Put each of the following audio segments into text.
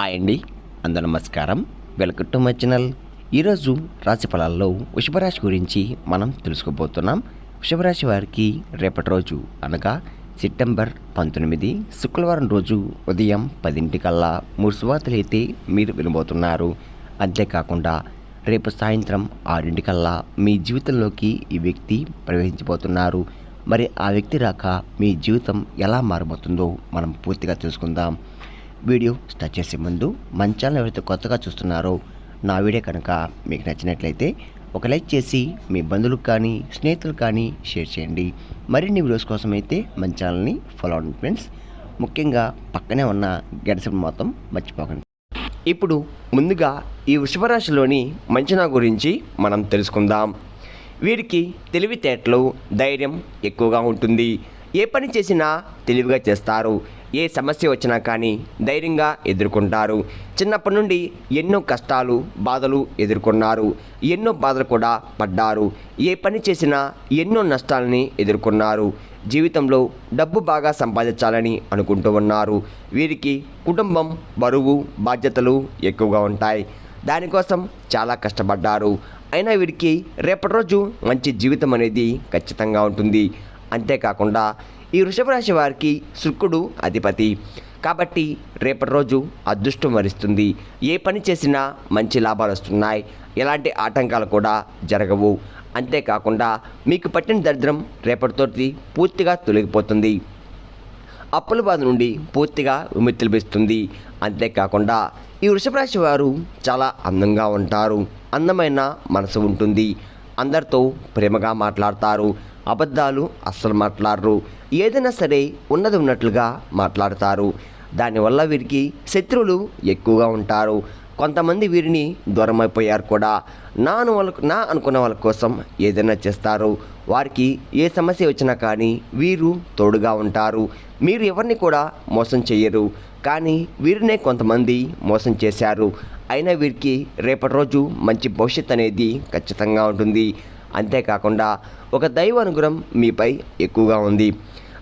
Hi అండి. అందరూ నమస్కారం. Welcome to my channel. ఈరోజు రాశి ఫలాల్లో వృషభరాశి గురించి మనం తెలుసుకోబోతున్నాం. వృషభరాశి వారికి రేపటి రోజు అనగా సెప్టెంబర్ పంతొమ్మిది శుక్రవారం రోజు ఉదయం పదింటికల్లా మూడు శువార్తలు అయితే మీరు వినబోతున్నారు. అంతేకాకుండా రేపు సాయంత్రం ఆరింటికల్లా మీ జీవితంలోకి ఈ వ్యక్తి ప్రవేశించబోతున్నారు. మరి ఆ వ్యక్తి రాక మీ జీవితం ఎలా మారబోతుందో మనం పూర్తిగా తెలుసుకుందాం. వీడియో స్టార్ట్ చేసే ముందు మన ఛానల్ ఎవరైతే కొత్తగా చూస్తున్నారో నా వీడియో కనుక మీకు నచ్చినట్లయితే ఒక లైక్ చేసి మీ బంధువులకు కానీ స్నేహితులకు కానీ షేర్ చేయండి. మరిన్ని వీడియోస్ కోసం అయితే మన ఛానల్ని ఫాలో అవ్వండి ఫ్రెండ్స్ ముఖ్యంగా పక్కనే ఉన్న గడిసిన మొత్తం మర్చిపోకండి. ఇప్పుడు ముందుగా ఈ వృషభరాశిలోని మంచినా గురించి మనం తెలుసుకుందాం. వీరికి తెలివితేటలు ధైర్యం ఎక్కువగా ఉంటుంది. ఏ పని చేసినా తెలివిగా చేస్తారు. ఏ సమస్య వచ్చినా కానీ ధైర్యంగా ఎదుర్కొంటారు. చిన్నప్పటి నుండి ఎన్నో కష్టాలు బాధలు ఎదుర్కొన్నారు. ఎన్నో బాధలు కూడా పడ్డారు. ఏ పని చేసినా ఎన్నో నష్టాలని ఎదుర్కొన్నారు. జీవితంలో డబ్బు బాగా సంపాదించాలని అనుకుంటూ ఉన్నారు. వీరికి కుటుంబం బరువు బాధ్యతలు ఎక్కువగా ఉంటాయి. దానికోసం చాలా కష్టపడ్డారు. అయినా వీరికి రేపటి రోజు మంచి జీవితం అనేది ఖచ్చితంగా ఉంటుంది. అంతేకాకుండా ఈ వృషభ రాశి వారికి శుక్రుడు అధిపతి. కాబట్టి రేపటి రోజు అదృష్టం వరిస్తుంది. ఏ పని చేసినా మంచి లాభాలు వస్తున్నాయి. ఎలాంటి ఆటంకాలు కూడా జరగవు. అంతేకాకుండా మీకు పట్టిన దరిద్రం రేపటితోటి పూర్తిగా తొలగిపోతుంది. అప్పుల బాధ నుండి పూర్తిగా విముక్తి లభిస్తుంది. అంతేకాకుండా ఈ వృషభ రాశి వారు చాలా అందంగా ఉంటారు. అందమైన మనసు ఉంటుంది. అందరితో ప్రేమగా మాట్లాడతారు. అబద్ధాలు అస్సలు మాట్లాడరు. ఏదైనా సరే ఉన్నది ఉన్నట్లుగా మాట్లాడతారు. దానివల్ల వీరికి శత్రువులు ఎక్కువగా ఉంటారు. కొంతమంది వీరిని దూరం అయిపోయారు కూడా. నా అను వాళ్ళ నా అనుకున్న వాళ్ళ కోసం ఏదైనా చేస్తారు. వారికి ఏ సమస్య వచ్చినా కానీ వీరు తోడుగా ఉంటారు. మీరు ఎవరిని కూడా మోసం చేయరు. కానీ వీరినే కొంతమంది మోసం చేశారు. అయినా వీరికి రేపటి రోజు మంచి భవిష్యత్ అనేది ఖచ్చితంగా ఉంటుంది. అంతేకాకుండా ఒక దైవ అనుగ్రహం మీపై ఎక్కువగా ఉంది.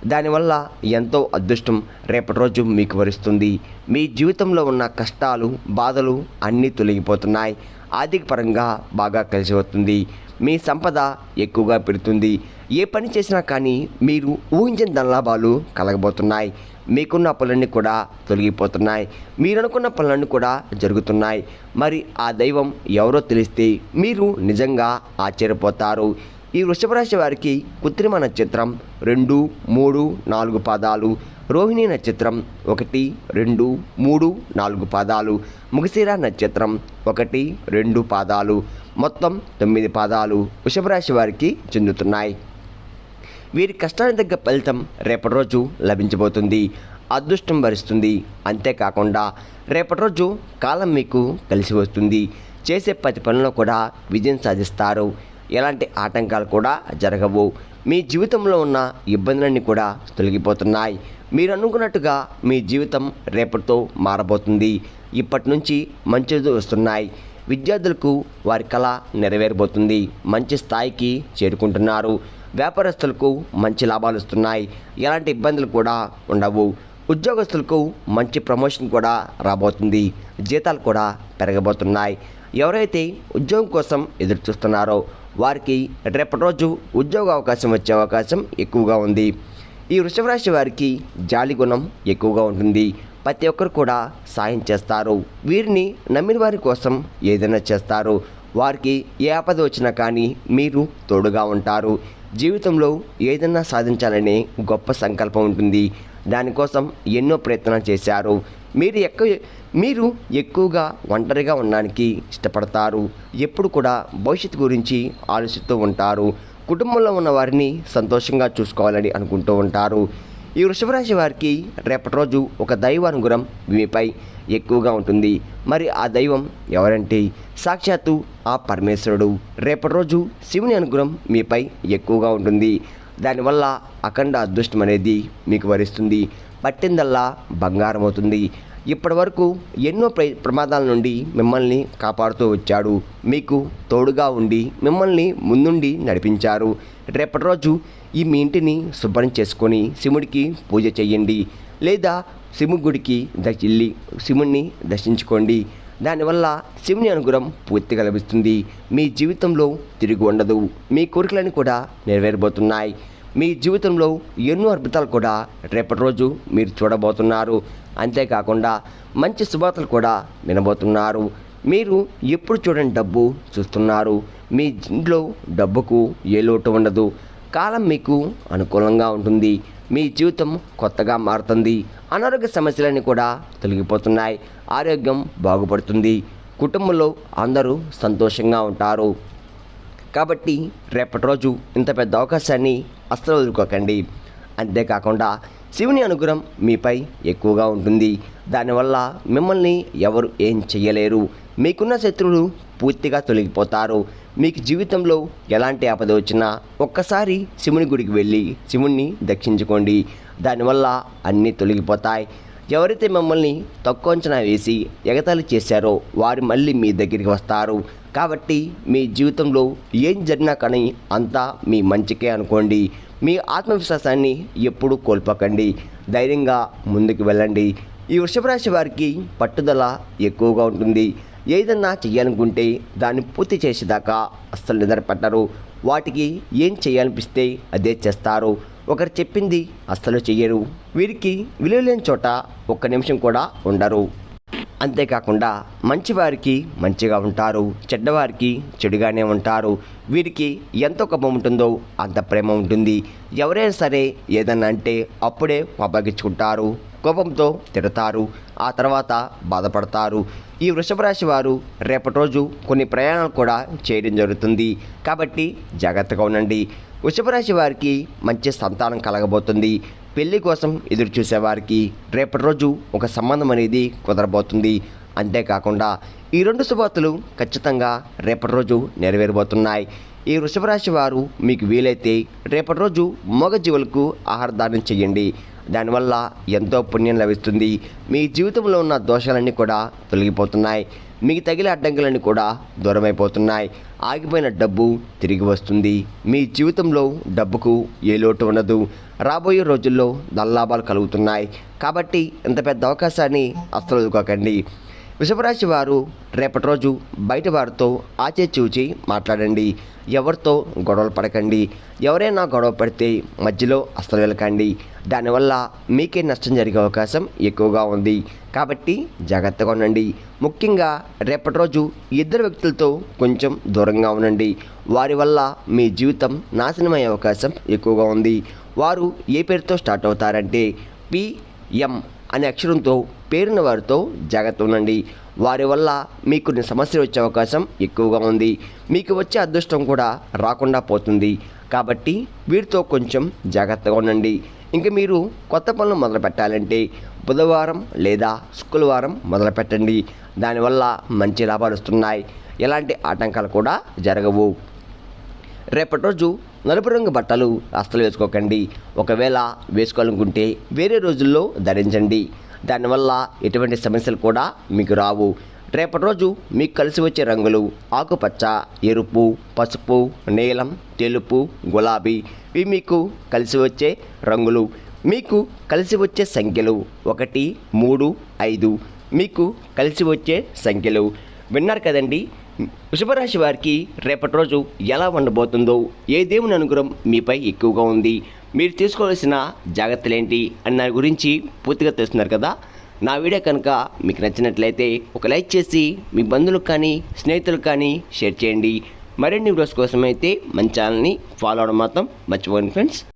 దానివల్ల ఎంతో అదృష్టం రేపటి రోజు మీకు వరిస్తుంది. మీ జీవితంలో ఉన్న కష్టాలు బాధలు అన్నీ తొలగిపోతున్నాయి. ఆర్థిక పరంగా బాగా కలిసి వస్తుంది. మీ సంపద ఎక్కువగా పెడుతుంది ఏ పని చేసినా కానీ మీరు ఊహించిన ధనలాభాలు కలగబోతున్నాయి. మీకున్న పనులన్నీ కూడా తొలగిపోతున్నాయి. మీరు అనుకున్న పనులన్నీ కూడా జరుగుతున్నాయి. మరి ఆ దైవం ఎవరో తెలిస్తే మీరు నిజంగా ఆశ్చర్యపోతారు. ఈ వృషభ రాశి వారికి కృత్రిమ నక్షత్రం రెండు మూడు నాలుగు పాదాలు. రోహిణి నక్షత్రం ఒకటి రెండు మూడు నాలుగు పాదాలు. ముగిసిరా నక్షత్రం ఒకటి రెండు పాదాలు. మొత్తం తొమ్మిది పాదాలు వృషభ రాశి వారికి చెందుతున్నాయి. వీరి కష్టానికి తగ్గ ఫలితం రేపటి రోజు లభించబోతుంది. అదృష్టం భరిస్తుంది అంతేకాకుండా రేపటి రోజు కాలం మీకు కలిసి వస్తుంది. చేసే ప్రతి పనిలో కూడా విజయం సాధిస్తారు. ఎలాంటి ఆటంకాలు కూడా జరగవు. మీ జీవితంలో ఉన్న ఇబ్బందులన్నీ కూడా తొలగిపోతున్నాయి. మీరు అనుకున్నట్టుగా మీ జీవితం రేపటితో మారబోతుంది. ఇప్పటి నుంచి మంచి వస్తున్నాయి. విద్యార్థులకు వారి కళ నెరవేరబోతుంది. మంచి స్థాయికి చేరుకుంటున్నారు. వ్యాపారస్తులకు మంచి లాభాలు వస్తున్నాయి. ఎలాంటి ఇబ్బందులు కూడా ఉండవు. ఉద్యోగస్తులకు మంచి ప్రమోషన్ కూడా రాబోతుంది. జీతాలు కూడా పెరగబోతున్నాయి. ఎవరైతే ఉద్యోగం కోసం ఎదురు చూస్తున్నారో వారికి రేపటి రోజు ఉద్యోగ అవకాశం వచ్చే అవకాశం ఎక్కువగా ఉంది. ఈ వృషభరాశి వారికి జాలి గుణం ఎక్కువగా ఉంటుంది. ప్రతి ఒక్కరు కూడా సాయం చేస్తారు. వీరిని నమ్మిన వారి కోసం ఏదైనా చేస్తారు. వారికి ఏ ఆపద వచ్చినా కానీ మీరు తోడుగా ఉంటారు. జీవితంలో ఏదైనా సాధించాలనే గొప్ప సంకల్పం ఉంటుంది. దానికోసం ఎన్నో ప్రయత్నాలు చేశారు. మీరు ఎక్క మీరు ఎక్కువగా ఒంటరిగా ఉండడానికి ఇష్టపడతారు. ఎప్పుడు కూడా భవిష్యత్తు గురించి ఆలోచిస్తూ ఉంటారు. కుటుంబంలో ఉన్న వారిని సంతోషంగా చూసుకోవాలని అనుకుంటూ ఉంటారు. ఈ వృషభరాశి వారికి రేపటి రోజు ఒక దైవ అనుగ్రహం మీపై ఎక్కువగా ఉంటుంది. మరి ఆ దైవం ఎవరంటే సాక్షాత్తు ఆ పరమేశ్వరుడు. రేపటి రోజు శివుని అనుగ్రహం మీపై ఎక్కువగా ఉంటుంది. దానివల్ల అఖండ అదృష్టం అనేది మీకు వరిస్తుంది. పట్టిందల్లా బంగారం అవుతుంది. ఇప్పటి వరకు ఎన్నో ప్ర ప్రమాదాల నుండి మిమ్మల్ని కాపాడుతూ వచ్చాడు. మీకు తోడుగా ఉండి మిమ్మల్ని ముందుండి నడిపించారు. రేపటి రోజు ఈ మీ ఇంటిని శుభ్రం చేసుకొని శివుడికి పూజ చేయండి. లేదా శివుని గుడికి వెళ్ళి శివుణ్ణి దర్శించుకోండి. దానివల్ల శివుని అనుగ్రహం పూర్తిగా లభిస్తుంది. మీ జీవితంలో తిరిగి ఉండదు. మీ కోరికలన్నీ కూడా నెరవేరబోతున్నాయి. మీ జీవితంలో ఎన్నో అద్భుతాలు కూడా రేపటి రోజు మీరు చూడబోతున్నారు. అంతేకాకుండా మంచి శుభార్తలు కూడా వినబోతున్నారు. మీరు ఎప్పుడు చూడని డబ్బు చూస్తున్నారు. మీ ఇంట్లో డబ్బుకు ఏ లోటు ఉండదు. కాలం మీకు అనుకూలంగా ఉంటుంది. మీ జీవితం కొత్తగా మారుతుంది. అనారోగ్య సమస్యలన్నీ కూడా తొలగిపోతున్నాయి. ఆరోగ్యం బాగుపడుతుంది. కుటుంబంలో అందరూ సంతోషంగా ఉంటారు. కాబట్టి రేపటి రోజు ఇంత పెద్ద అవకాశాన్ని అస్సలు వదులుకోకండి. అంతేకాకుండా శివుని అనుగ్రహం మీపై ఎక్కువగా ఉంటుంది. దానివల్ల మిమ్మల్ని ఎవరు ఏం చేయలేరు మీకున్న శత్రువులు పూర్తిగా తొలగిపోతారు. మీకు జీవితంలో ఎలాంటి ఆపద వచ్చినా ఒక్కసారి శివుని గుడికి వెళ్ళి శివుణ్ణి దక్షించుకోండి. దానివల్ల అన్నీ తొలగిపోతాయి. ఎవరైతే మిమ్మల్ని తక్కువ అంచనా వేసి ఎగతాళి చేశారో వారు మళ్ళీ మీ దగ్గరికి వస్తారు. కాబట్టి మీ జీవితంలో ఏం జరిగినా కానీ అంతా మీ మంచికే అనుకోండి. మీ ఆత్మవిశ్వాసాన్ని ఎప్పుడూ కోల్పోకండి. ధైర్యంగా ముందుకు వెళ్ళండి. ఈ వృషభరాశి వారికి పట్టుదల ఎక్కువగా ఉంటుంది. ఏదన్నా చేయాలనుకుంటే దాన్ని పూర్తి చేసేదాకా అస్సలు నిద్రపట్టరు. వాటికి ఏం చేయాలనిపిస్తే అదే చేస్తారు. ఒకరు చెప్పింది అస్సలు చెయ్యరు. వీరికి విలువ లేని చోట ఒక్క నిమిషం కూడా ఉండరు. అంతేకాకుండా మంచివారికి మంచిగా ఉంటారు చెడ్డవారికి చెడుగానే ఉంటారు. వీరికి ఎంత కోపం ఉంటుందో అంత ప్రేమ ఉంటుంది. ఎవరైనా సరే ఏదన్నా అంటే అప్పుడే అప్పగించుకుంటారు కోపంతో తిడతారు. ఆ తర్వాత బాధపడతారు. ఈ వృషభ రాశి వారు రేపటి రోజు కొన్ని ప్రయాణాలు కూడా చేయడం జరుగుతుంది. కాబట్టి జాగ్రత్తగా ఉండండి. వృషభ రాశి వారికి మంచి సంతానం కలగబోతుంది. పెళ్ళి కోసం ఎదురు చూసేవారికి రేపటి రోజు ఒక సంబంధం అనేది కుదరబోతుంది. అంతేకాకుండా ఈ రెండు శుభార్తలు ఖచ్చితంగా రేపటి రోజు నెరవేరబోతున్నాయి. ఈ వృషభ రాశి వారు మీకు వీలైతే రేపటి రోజు మూగజీవులకు ఆహారదానం చేయండి. దానివల్ల ఎంతో పుణ్యం లభిస్తుంది. మీ జీవితంలో ఉన్న దోషాలన్నీ కూడా తొలగిపోతున్నాయి. మీకు తగిలే అడ్డంకులన్నీ కూడా దూరమైపోతున్నాయి. ఆగిపోయిన డబ్బు తిరిగి వస్తుంది. మీ జీవితంలో డబ్బుకు ఏ లోటు ఉండదు. రాబోయే రోజుల్లో దల్లాభాలు కలుగుతున్నాయి. కాబట్టి ఇంత పెద్ద అవకాశాన్ని అస్సలు వదులుకోకండి వృషభరాశి వారు రేపటి రోజు బయట వారితో ఆచేచూచి మాట్లాడండి. ఎవరితో గొడవలు పడకండి. ఎవరైనా గొడవ పడితే మధ్యలో అస్సలు వెళ్ళకండి. దానివల్ల మీకే నష్టం జరిగే అవకాశం ఎక్కువగా ఉంది. కాబట్టి జాగ్రత్తగా ఉండండి. ముఖ్యంగా రేపటి రోజు ఇద్దరు వ్యక్తులతో కొంచెం దూరంగా ఉండండి. వారి వల్ల మీ జీవితం నాశనమయ్యే అవకాశం ఎక్కువగా ఉంది. వారు ఏ పేరుతో స్టార్ట్ అవుతారంటే పిఎం అనే అక్షరంతో పేరున్న వారితో జాగ్రత్త ఉండండి. వారి వల్ల మీకు కొన్ని సమస్యలు వచ్చే అవకాశం ఎక్కువగా ఉంది. మీకు వచ్చే అదృష్టం కూడా రాకుండా పోతుంది. కాబట్టి వీరితో కొంచెం జాగ్రత్తగా ఉండండి. ఇంకా మీరు కొత్త పనులు మొదలు పెట్టాలంటే బుధవారం లేదా శుక్రవారం మొదలు పెట్టండి. దానివల్ల మంచి లాభాలు వస్తున్నాయి. ఎలాంటి ఆటంకాలు కూడా జరగవు. రేపటి రోజు నలుపు రంగు బట్టలు అస్సలు వేసుకోకండి. ఒకవేళ వేసుకోవాలనుకుంటే వేరే రోజుల్లో ధరించండి. దానివల్ల ఎటువంటి సమస్యలు కూడా మీకు రావు. రేపటి రోజు మీకు కలిసి వచ్చే రంగులు ఆకుపచ్చ ఎరుపు పసుపు నీలం తెలుపు గులాబీ ఇవి మీకు కలిసి వచ్చే రంగులు. మీకు కలిసి వచ్చే సంఖ్యలు ఒకటి మూడు ఐదు మీకు కలిసి వచ్చే సంఖ్యలు. విన్నారు కదండి? వృషభరాశి వారికి రేపటి రోజు ఎలా ఉండబోతుందో ఏ దేవుని అనుగ్రహం మీపై ఎక్కువగా ఉంది? మీరు తీసుకోవాల్సిన జాగ్రత్తలు ఏంటి అని దాని గురించి పూర్తిగా తెలుస్తున్నారు కదా? నా వీడియో కనుక మీకు నచ్చినట్లయితే ఒక లైక్ చేసి మీ బంధువులకు కానీ స్నేహితులకు కానీ షేర్ చేయండి. మరిన్ని వీడియోస్ కోసం అయితే మన ఛానల్ని ఫాలో అవడం మాత్రం మర్చిపోండి ఫ్రెండ్స్.